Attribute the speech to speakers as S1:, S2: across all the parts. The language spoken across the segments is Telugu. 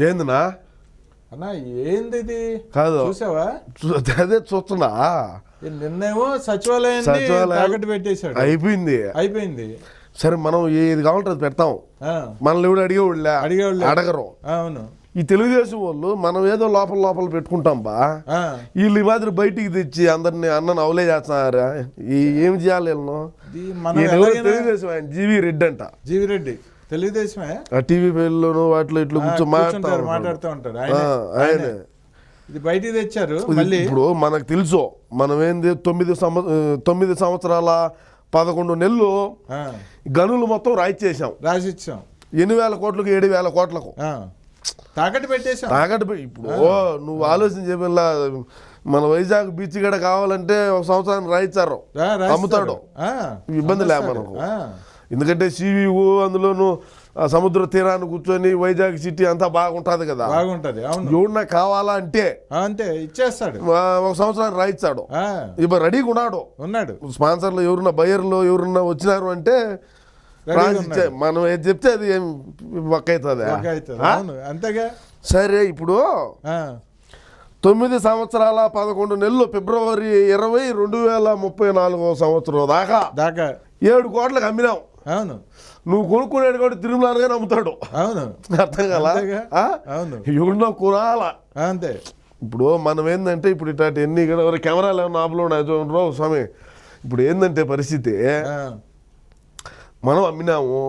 S1: ఏందినా?
S2: అన్న ఏంది ఇది
S1: కాదు.
S2: చూసావా?
S1: అదే చూస్తున్నా.
S2: నిన్నేమో
S1: సచివాలయం
S2: తాకట్టు పెట్టేశాడు.
S1: అయిపోయింది.
S2: అయిపోయింది.
S1: సరే మనం ఏది కావాలంటే అది పెడతాం. మనల్ని ఎవడు అడిగేవాళ్ళే
S2: అడిగేవాళ్ళే.
S1: అడగరు.
S2: అవును.
S1: ఈ తెలుగుదేశం వాళ్ళు మనం ఏదో లోపల లోపల పెట్టుకుంటాం బా. వీళ్ళు ఈ మాదిరి బయటికి తెచ్చి అందరిని అన్నను అవలే చేస్తున్నారా? ఈ ఏం చేయాలి వీళ్ళను? తెలుగుదేశం ఆయన? జీవి రెడ్డి అంట.
S2: జీవిరెడ్డి తెలుగుదేశమే.
S1: టీవీ పేర్లోను వాటిలో ఇట్లా
S2: కూర్చుంటారు
S1: మాట్లాడుతూ
S2: మాట్లాడుతూ ఉంటారు. ఆయనే. ఇది బయటికి తెచ్చారు మళ్ళీ
S1: ఇప్పుడు మనకు తెలుసు మనం ఏంది తొమ్మిది సంవ తొమ్మిది సంవత్సరాల పదకొండు నెలలు గనులు మొత్తం రాయిచ్చేసాం
S2: రాసిచ్చాం.
S1: ఎన్ని వేల కోట్లకు ఏడు వేల కోట్లకు.
S2: తాకట్టు పెట్టేశాం.
S1: తాకట్టు ఇప్పుడు నువ్వు ఆలోచన చెప్పిన మన వైజాగ్ బీచ్ గడ కావాలంటే ఒక సంవత్సరానికి
S2: రాసిస్తాడు.
S1: అమ్ముతాడు. ఇబ్బంది లే
S2: అమ్మేస్తాడు.
S1: మనకు? ఎందుకంటే సివివు అందులోను సముద్ర తీరాన్ని కూర్చొని వైజాగ్ సిటీ అంతా బాగుంటుంది కదా.
S2: బాగుంటది
S1: ఎవడన్నా కావాలా అంటే
S2: అంతే ఇచ్చేస్తాడు.
S1: ఒక సంవత్సరానికి రాయిచ్చాడు
S2: ఆ,
S1: ఇప్పుడు రెడీగా ఉన్నాడు.
S2: ఉన్నాడు.
S1: స్పాన్సర్లు ఎవరున్నా బయర్లు ఎవరున్నా వచ్చినారు అంటే మనం ఏది చెప్తే అది ఏం అవుతుంది
S2: అంతేగా?
S1: సరే ఇప్పుడు తొమ్మిది సంవత్సరాల పదకొండు నెలలు ఫిబ్రవరి ఇరవై రెండు వేల ముప్పై నాలుగో సంవత్సరం దాకా
S2: దాకా.
S1: ఏడు కోట్లకు అమ్మినాం.
S2: అవును.
S1: నువ్వు కొనుక్కునేది కూడా తిరుమలగా నమ్ముతాడు.
S2: అవును.
S1: అర్థం కదా?
S2: అవును.
S1: ఎవరినో కొనాల?
S2: అంతే.
S1: ఇప్పుడు మనం ఏంటంటే ఇప్పుడు ఇట్లాంటి ఎన్ని ఎవరి కెమెరాలు ఏమన్నా ఆపులో ఉన్నాయి స్వామి. ఇప్పుడు ఏంటంటే పరిస్థితి? మనం అమ్మినాము.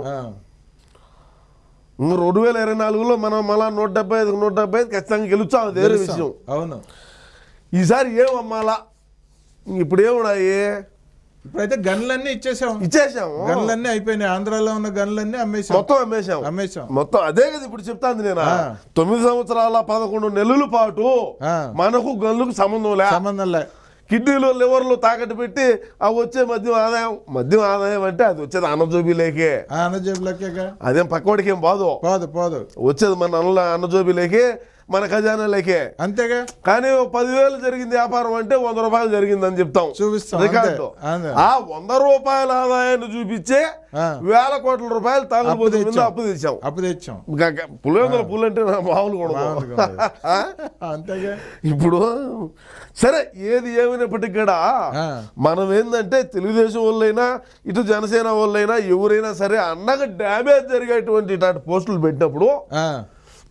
S1: ఇంక రెండు వేల ఇరవై నాలుగులో మనం మళ్ళా నూట డెబ్బై ఐదు నూట డెబ్బై ఐదు ఖచ్చితంగా గెలుచాం అది వేరే. విషయం.
S2: అవును.
S1: ఈసారి ఏం అమ్మాలా? ఇప్పుడు ఏమున్నాయి?
S2: ఇప్పుడైతే గన్లన్నీ ఇచ్చేసాం.
S1: ఇచ్చేసాము.
S2: గన్లన్నీ అయిపోయినాయి. ఆంధ్రాలో ఉన్న గన్లన్నీ అమ్మేసాం
S1: మొత్తం అమ్మేశాం.
S2: అమ్మేసాం
S1: మొత్తం అదే కదా ఇప్పుడు చెప్తాంది నేను.
S2: ఆ.
S1: తొమ్మిది సంవత్సరాల పదకొండు నెలల పాటు
S2: ఆ.
S1: మనకు గన్లకు సంబంధం లే.
S2: సంబంధం లే.
S1: కిడ్నీలు లివర్లు తాకట్టు పెట్టి అవి వచ్చే మద్యం ఆదాయం మద్యం ఆదాయం అంటే అది వచ్చేది అన్నజోబీలేకే.
S2: ఆ అన్నజేబులకేగా?
S1: అదేం పక్కవాడికి ఏం బాదు
S2: పోదు పోదు
S1: వచ్చేది మన అన్న అన్నజోబీలేకే. మన ఖజానాలేకే
S2: అంతేగా?
S1: కానీ పదివేలు జరిగింది వ్యాపారం అంటే వంద రూపాయలు జరిగిందని చెప్తాం.
S2: చూపిస్తాం.
S1: ఆ వంద రూపాయల ఆదాయాన్ని చూపించే. వేల కోట్ల రూపాయలు తాగుబోతు. అప్పు తెచ్చాం.
S2: అప్పు తెచ్చాం.
S1: పులివెందుల పులు అంటే నా మామూలు కూడా.
S2: అంతేగా?
S1: ఇప్పుడు సరే ఏది ఏమైనప్పటికీ కూడా. మనం ఏంటంటే తెలుగుదేశం వాళ్ళైనా ఇటు జనసేన వాళ్ళైనా ఎవరైనా సరే అన్నగా డ్యామేజ్ జరిగేటువంటి ఇట్లాంటి పోస్టులు పెట్టినప్పుడు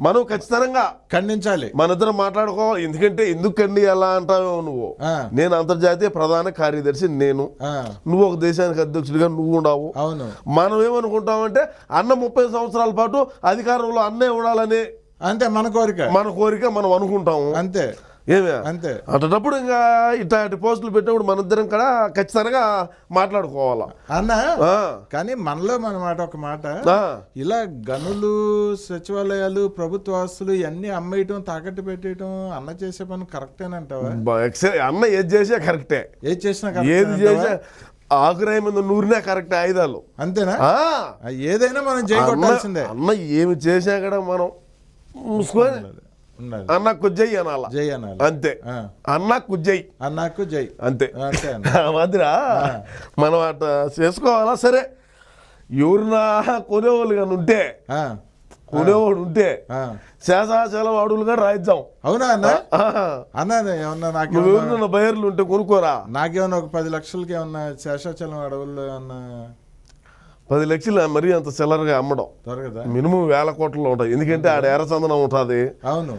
S1: మనం ఖచ్చితంగా
S2: ఖండించాలి.
S1: మన ఇద్దరం మాట్లాడుకోవాలి. ఎందుకంటే ఎందుకండి ఎలా అంటావు నువ్వు. నేను అంతర్జాతీయ ప్రధాన కార్యదర్శి నేను. నువ్వు ఒక దేశానికి అధ్యక్షుడిగా నువ్వు ఉండవు.
S2: అవును.
S1: మనం ఏమనుకుంటామంటే అన్న ముప్పై సంవత్సరాల పాటు అధికారంలో అన్నే ఉండాలని
S2: అంతే మన కోరిక.
S1: మన కోరిక మనం అనుకుంటాము.
S2: అంతే.
S1: ఏమే?
S2: అంతే.
S1: అటప్పుడు ఇంకా ఇట్లాంటి పోస్టులు పెట్టినప్పుడు మన ఇద్దరం కూడా ఖచ్చితంగా మాట్లాడుకోవాలా.
S2: అన్న కానీ మనలో మన మాట ఒక మాట. ఇలా గనులు సచివాలయాలు ప్రభుత్వ ఆస్తులు ఇవన్నీ అమ్మేయటం తాకట్టు పెట్టేయటం అన్న చేసే పని కరెక్టేనంటావా
S1: అన్న ఏది చేసా కరెక్టే.
S2: ఏది చేసినా
S1: ఏది
S2: కరెక్ట్
S1: చేసా ఆకురాయి మీద నూరినా కరెక్టే ఆయుధాలు.
S2: అంతేనా? ఏదైనా మనం జై
S1: అన్న ఏమి చేసా కూడా మనం మూసుకొని అన్న కుజ్జై అనాల.
S2: జై అనాలి.
S1: అంతే. అన్న కుజ్జై.
S2: అన్నకు జై.
S1: అంతే.
S2: అంతే అన్న.
S1: మాదిరా మనం అట్లా చేసుకోవాలా? సరే. ఎవరినా కొనేవాళ్ళు కానీ ఉంటే
S2: ఆ,
S1: కొనేవాడు ఉంటే
S2: ఆ.
S1: శేషాచలం అడుగులుగా రాయిద్దాం.
S2: అవునా అన్న? అన్న ఏమన్నా
S1: నువ్వు
S2: నాకేమన్నా
S1: ఎవరినన్నా బయర్లు ఉంటే కొనుక్కోరా?
S2: నాకేమన్నా ఒక పది లక్షలకి ఏమన్నా శేషాచలం అడవుల్లో ఏమన్నా
S1: పది లక్షలు మరీ అంత సెల్లర్గా అమ్మడం. మినిమం వేల కోట్లలో ఉంటాయి. ఎందుకంటే ఆడ ఎర్రచందనం ఉంటుంది.
S2: అవును.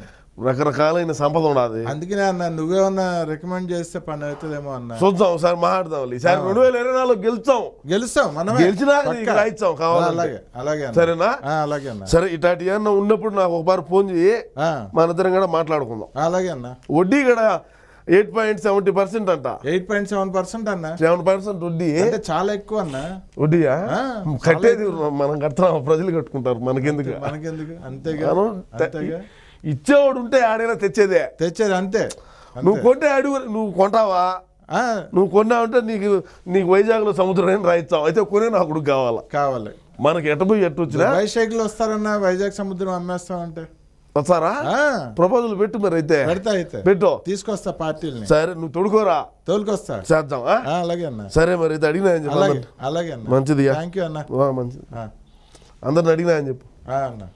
S1: రకరకాలైన సంపద ఉండాలి
S2: అందుకనే అన్న నువ్వేమన్నా రికమెండ్ చేస్తే పని అవుతుందేమో అన్న.
S1: చూద్దాం ఒకసారి మాట్లాడదాం ఈసారి రెండు వేల ఇరవై నాలుగు గెలుస్తాం.
S2: గెలుస్తాం
S1: నీకు
S2: పక్కా.
S1: రాయిస్తాం
S2: ఆ,
S1: కావాలంటే.
S2: అలాగే అలాగే అన్న.
S1: సరేనా?
S2: అలాగే అన్న.
S1: సరే ఇట్లాంటి ఏమన్నా ఉన్నప్పుడు నాకు ఒకసారి ఫోన్ చేయి. మన ఇద్దరం కూడా మాట్లాడుకుందాం.
S2: అలాగే అన్న.
S1: వడ్డీ కూడా ఎయిట్ పాయింట్ సెవెంటీ పర్సెంట్ అంట.
S2: ఎయిట్ పాయింట్ సెవెన్ పర్సెంట్ అన్న.
S1: సెవెన్ పర్సెంట్ వడ్డీ.
S2: అంటే చాలా ఎక్కువ అన్న.
S1: వడ్డీయా?
S2: ఆ,
S1: కట్టేది మనం కడతాం ప్రజలు కట్టుకుంటారు మనకెందుకు?
S2: మనకెందుకు? అంతేగా
S1: ఇచ్చేవాడు ఉంటే ఆడైనా తెచ్చేదే.
S2: తెచ్చేది అంతే
S1: నువ్వు కొంటే అడుగు నువ్వు కొంటావా?
S2: ఆ,
S1: నువ్వు కొన్నావంటే నీకు నీకు వైజాగ్లో సముద్రం రాయిస్తావు అయితే కొనే నా కొడుకు కావాలా?
S2: కావాలి.
S1: మనకి ఎట్ట పోయి ఎట్టు వచ్చినా
S2: వైశాఖలు వస్తారన్న వైజాగ్ సముద్రం అమ్మేస్తామంటే.
S1: వస్తారా?
S2: ఆ,
S1: ప్రపోజల్ పెట్టు మరి అయితే.
S2: పెడతా అయితే.
S1: పెట్టు.
S2: తీసుకొస్తా పార్టీలని.
S1: సరే నువ్వు తొడుకోరా.
S2: తోలుకొస్తా.
S1: చేద్దాం
S2: అలాగే అన్న.
S1: సరే మరి ఇది అడిగినా అని
S2: అలాగే
S1: చెప్పు
S2: అలాగే అన్న.
S1: మంచిది
S2: థ్యాంక్ యూ అన్న.
S1: మంచిది.
S2: ఆ,
S1: అందరిని అడిగినా అని చెప్పు.
S2: అన్న.